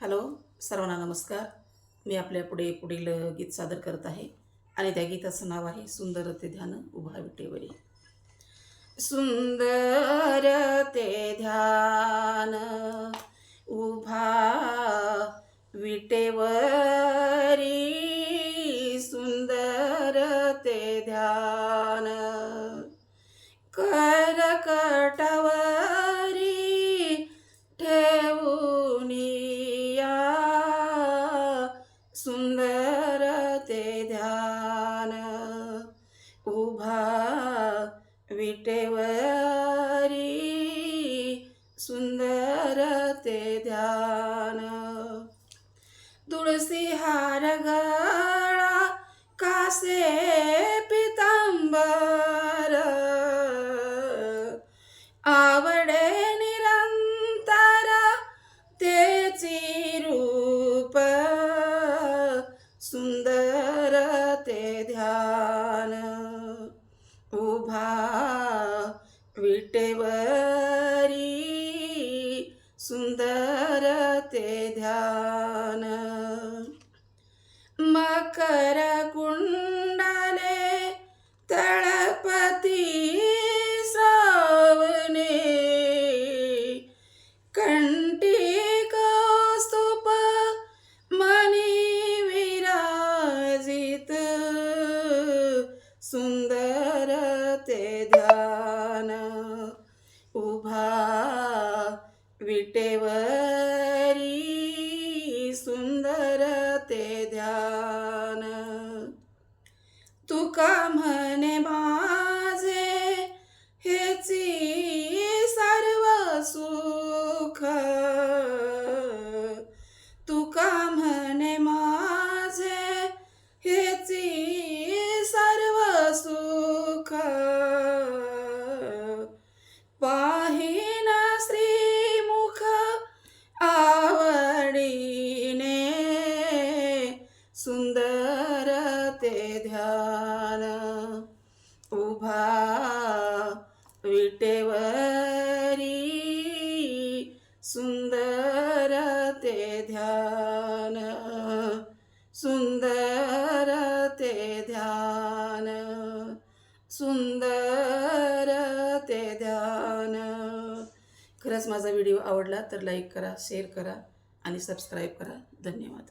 Hello सर्वांना नमस्कार. मी आपल्या पुढे पुढील गीत सादर करत आहे आणि त्या गीताचं नाव आहे सुंदर ते ध्यान उभा विटेवरी सुंदर ते ध्यान उभा विटेवरी सुंदर ते ध्यान करकटाव विटेवरी सुंदर ते ध्यान. तुळसी हार गळा कासे पितांबर. आवडे निरंतर तेची रूप सुंदर ते ध्यान. उभा विटेवरी सुंदर ते ध्यान. मकर तुका म्हणे माझे हेची सर्व सुख. तुका म्हणे माझे हेची सर्व सुख. पाहिना श्रीमुख आवडीने सुंदर ते उभा विटेवरी सुंदर ते ध्यान सुंदर ते ध्यान सुंदर ते ध्यान. खरंच माझा व्हिडिओ आवडला तर लाईक करा शेअर करा आणि सबस्क्राईब करा. धन्यवाद.